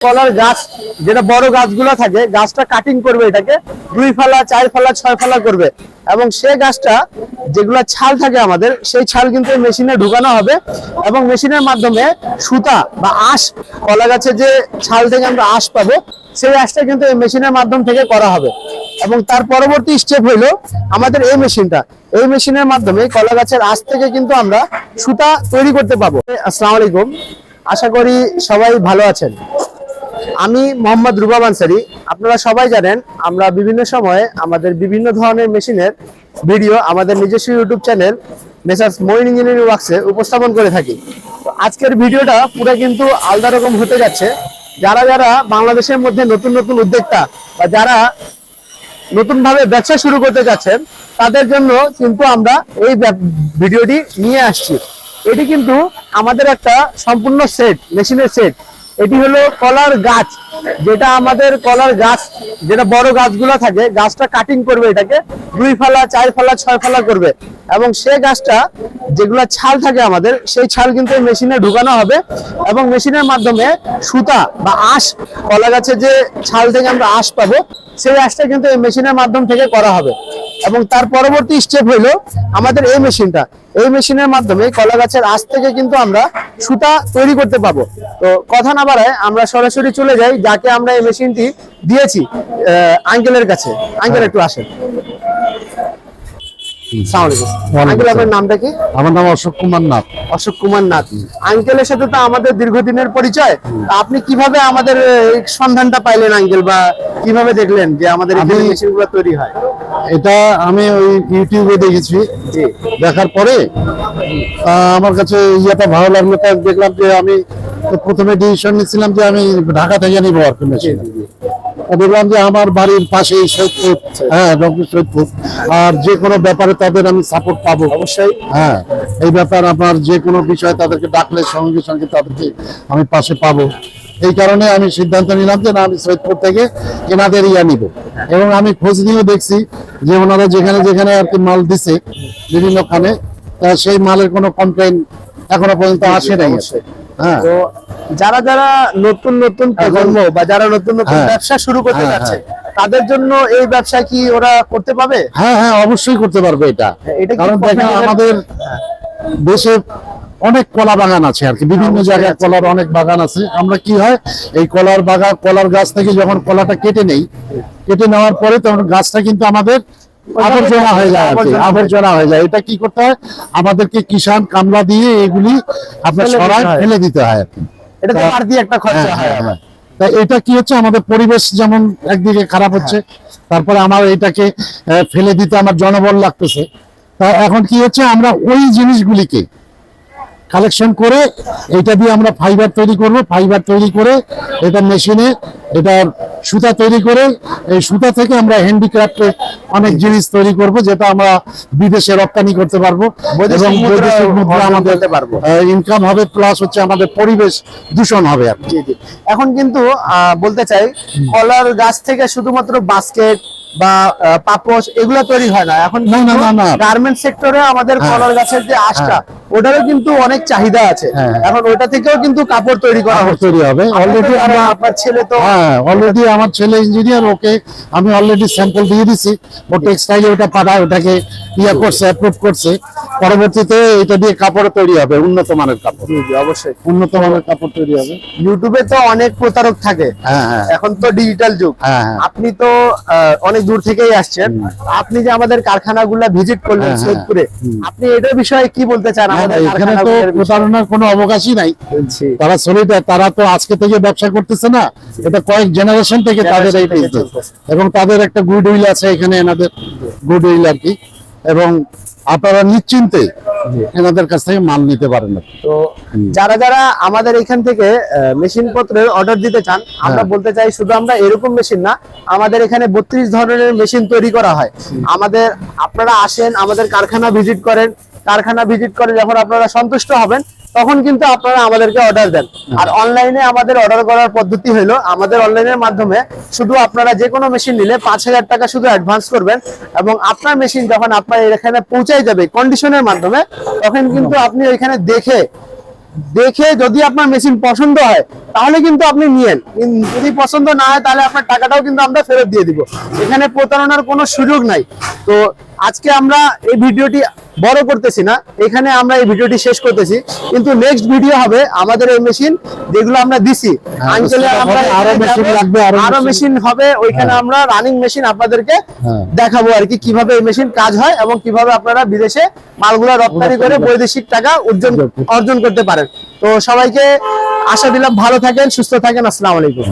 কলার গাছ, যেটা বড় গাছগুলো থাকে, গাছটা কাটিং করবে এটাকে। দুই ফালা, চার ফালা, ছয় ফালা করবে। এবং সেই গাছটা যেগুলো ছাল থাকে আমাদের, সেই ছাল কিন্তু মেশিনে ঢুকানো হবে এবং মেশিনের মাধ্যমে সুতা বা আঁশ, কলা গাছের যে ছাল থেকে আমরা আঁশ পাবো, সেই আঁশটা কিন্তু এই মেশিনের মাধ্যম থেকে করা হবে। এবং তার পরবর্তী স্টেপ হইল আমাদের এই মেশিনটা এই মেশিনের মাধ্যমে কলা গাছের আঁশ থেকে কিন্তু আমরা সুতা তৈরি করতে পাবো। আসসালামু আলাইকুম। আশা করি সবাই ভালো আছেন। আমি মোহাম্মদ রুবাব আনসারি। আপনারা সবাই জানেন, আমরা বিভিন্ন সময়ে আমাদের বিভিন্ন ধরনের মেশিনের ভিডিও আমাদের নিজস্ব YouTube channel messrs Moin engineering ওয়ার্কসে উপস্থাপন করে থাকি। আজকের ভিডিওটা পুরো কিন্তু আলাদা রকম হতে যাচ্ছে। যারা যারা বাংলাদেশের মধ্যে নতুন নতুন উদ্যোক্তা বা যারা নতুনভাবে ব্যবসা শুরু করতে যাচ্ছেন, তাদের জন্য কিন্তু আমরা এই ভিডিওটি নিয়ে আসছি। এটি কিন্তু আমাদের একটা সম্পূর্ণ সেট, মেশিনের সেট। এটি হলো কলার গাছ, যেটা আমাদের কলার গাছ, যেটা বড় গাছগুলো থাকে, গাছটা কাটিং করবে এটাকে, দুই ফালা, চার ফালা, ছয় ফালা করবে। এবং সে গাছটা যেগুলো ছাল থাকে আমাদের, সেই ছাল কিন্তু মেশিনে ঢুকানো হবে এবং মেশিনের মাধ্যমে সুতা বা আঁশ, কলা গাছের যে ছাল থেকে আমরা আঁশ পাবো, সেই আঁশটা কিন্তু এই মেশিনের মাধ্যম থেকে করা হবে। এবং তার পরবর্তী স্টেপ হইল আমাদের এই মেশিনটা এই মেশিনের মাধ্যমে কলা গাছের আঁশ থেকে কিন্তু আমরা সুতা তৈরি করতে পাবো তো কথা না বাড়ায় আমরা সরাসরি চলে যাই, যাকে আমরা এই মেশিনটি দিয়েছি আঙ্কেলের কাছে। আঙ্কেল, একটু আসেন। নামটা কি? আমার নাম অশোক কুমার নাথ। অশোক কুমার নাথ। আঙ্কেলের সাথে তো আমাদের দীর্ঘদিনের পরিচয়। আপনি কীভাবে আমাদের সন্ধানটা পাইলেন আঙ্কেল বা কীভাবে দেখলেন যে আমাদের মেশিনগুলো তৈরি হয়? এটা আমি ওই ইউটিউবে দেখেছি। দেখার পরে আমার কাছে ইয়েটা ভালো লাগল। তাই দেখলাম যে আমি প্রথমে ডিসিশন নিয়েছিলাম যে আমি ঢাকা থেকে নিব আর কি মেশিন দেখলাম যে আমার বাড়ির পাশেই সৈয়দপুর। হ্যাঁ রংপুর সৈয়দপুর। আর যে কোনো ব্যাপারে তাদের আমি সাপোর্ট পাবো। অবশ্যই। হ্যাঁ এই ব্যাপার আপনার যে কোনো বিষয় তাদেরকে ডাকলে সঙ্গে সঙ্গে তাদেরকে আমি পাশে পাবো। এই কারণে আমি সিদ্ধান্ত নিলাম যে না আমি সৈয়দপুর থেকে এনাদের ইয়া নিব। এবং আমি খোঁজ নিয়েও দেখছি যে ওনারা যেখানে যেখানে আর কি মাল দিছে বিভিন্ন খানে তা সেই মালের কোনো কমপ্লেন এখনও পর্যন্ত আসে নাই। হ্যাঁ। তো যারা যারা নতুন নতুন প্রজন্ম বা যারা নতুন নতুন হ্যাঁ। ব্যবসা শুরু করতে হ্যাঁ, যাচ্ছে তাদের জন্য এই ব্যবসা কি ওরা করতে পাবে হ্যাঁ হ্যাঁ অবশ্যই করতে পারবে এটা। কারণ দেখেন আমাদের দেশে অনেক কলা বাগান আছে আর কি। বিভিন্ন জায়গায় কলার অনেক বাগান আছে। আমরা কি হয় এই কলার বাগান কলার গাছ থেকে যখন কলাটা কেটে নেই কেটে নেওয়ার পরে তখন গাছটা কিন্তু আমাদের আবর্জনা হয়ে যায় আর কি আবর্জনা হয়ে যায়। এটা কি করতে হয় আমাদেরকে কিষান কামলা দিয়ে এগুলি আপনার সরাই ফেলে দিতে হয় আর কি। এটা তো আর বাড়তি একটা খরচা হ্যাঁ, হয়। হ্যাঁ, হ্যাঁ। এটা কি হচ্ছে? আমাদের পরিবেশ যেমন একদিকে খারাপ হচ্ছে তারপরে আমার এটাকে ফেলে দিতে আমার জনবল লাগতেছে। তা এখন কি হচ্ছে? আমরা ওই জিনিসগুলিকে কালেকশন করে এটা দিয়ে আমরা ফাইবার তৈরি করব ফাইবার তৈরি করে এটা মেশিনে এটার সুতা তৈরি করে এই সুতা থেকে আমরা হ্যান্ডিক্রাফটের অনেক জিনিস তৈরি করব যেটা আমরা বিদেশে রপ্তানি করতে পারব এবং বৈদেশিক মুদ্রা আমাদের ইনকাম হবে প্লাস হচ্ছে আমাদের পরিবেশ দূষণ হবে আর এখন কিন্তু বলতে চাই কলার গাছ থেকে শুধুমাত্র বাস্কেট বা পাপোশ এগুলো তৈরি হয় না। এখন না, না। গার্মেন্ট সেক্টরে আমাদের হ্যাঁ। কলার গাছের যে আঁশটা ওটারও কিন্তু অনেক চাহিদা আছে। হ্যাঁ। এখন ওটা থেকেও কিন্তু কাপড় তৈরি করা তৈরি হবে। অলরেডি আমরা আপনার ছেলে তো হ্যাঁ অলরেডি আমার ছেলে ইঞ্জিনিয়ার ওকে আমি অলরেডি স্যাম্পল দিয়ে দিছি। ও টেক্সটাইলে ওটা পাঠায় ওটাকে ইয়ে করছে অ্যাপ্রুভ করছে। পরবর্তীতে এটা দিয়ে কাপড় তৈরি হবে উন্নত মানের কাপড়। অবশ্যই। উন্নত মানের কাপড় তৈরি হবে। ইউটিউবে তো অনেক প্রতারক থাকে। হ্যাঁ হ্যাঁ। এখন তো ডিজিটাল যুগ। আপনি তো অনেক দূর থেকেই আসছেন। আপনি যে আমাদের কারখানাগুলো ভিজিট করলেন সৈয়দপুরে আপনি এটার বিষয়ে কি বলতে চান? এখানে তো প্রতারণার কোনো অবকাশই নাই। তারা সলিডার তারা তো আজকে থেকে ব্যবসা করতেছে না। এটা কয়েক জেনারেশন থেকে তাদের এই বিজনেস এবং তাদের একটা গুড উইল আছে এখানে এনাদের। গুড উইল আর কি। এবং আপনারা নিশ্চিন্তে এনাদের কাছ থেকে মাল নিতে পারেন তো যারা যারা আমাদের এখান থেকে মেশিন পত্রের অর্ডার দিতে চান আমরা হ্যাঁ। বলতে চাই শুধু আমরা এরকম মেশিন না আমাদের এখানে বত্রিশ ধরনের মেশিন তৈরি করা হয়। আমাদের আপনারা আসেন আমাদের কারখানা ভিজিট করেন কারখানা ভিজিট করে যখন আপনারা সন্তুষ্ট হবেন, তখন কিন্তু আপনারা আমাদেরকে অর্ডার দেন। আর অনলাইনে আমাদের অর্ডার করার পদ্ধতি হলো আমাদের অনলাইনের মাধ্যমে শুধু আপনারা যে কোনো মেশিন নিলে পাঁচ হাজার টাকা শুধু অ্যাডভান্স করবেন এবং আপনার মেশিন যখন আপনার এখানে পৌঁছাই যাবে কন্ডিশনের মাধ্যমে, তখন কিন্তু আপনি ওইখানে দেখে দেখে যদি আপনার মেশিন পছন্দ হয়, তাহলে কিন্তু আপনি নিয়েন। যদি পছন্দ না হয়, তাহলে আপনার টাকাটাও কিন্তু আমরা ফেরত দিয়ে দিব। এখানে প্রতারণার কোনো সুযোগ নাই। তো আজকে আমরা এই ভিডিওটি বড় করতেছি না এখানে আমরা এই ভিডিওটি শেষ করতেছি। কিন্তু নেক্সট ভিডিও হবে আমাদের এই মেশিন যেগুলো আমরা দিছি। আমরা আরও যাবে, লাগবে, আরও মেশিন হবে ওইখানে আমরা রানিং মেশিন আপনাদেরকে হ্যাঁ। দেখাবো আর কি কীভাবে এই মেশিন কাজ হয় এবং কীভাবে আপনারা বিদেশে মালগুলো রপ্তানি করে বৈদেশিক টাকা অর্জন অর্জন করতে পারেন। তো সবাইকে আশা দিলাম ভালো থাকেন সুস্থ থাকেন আসসালামু আলাইকুম।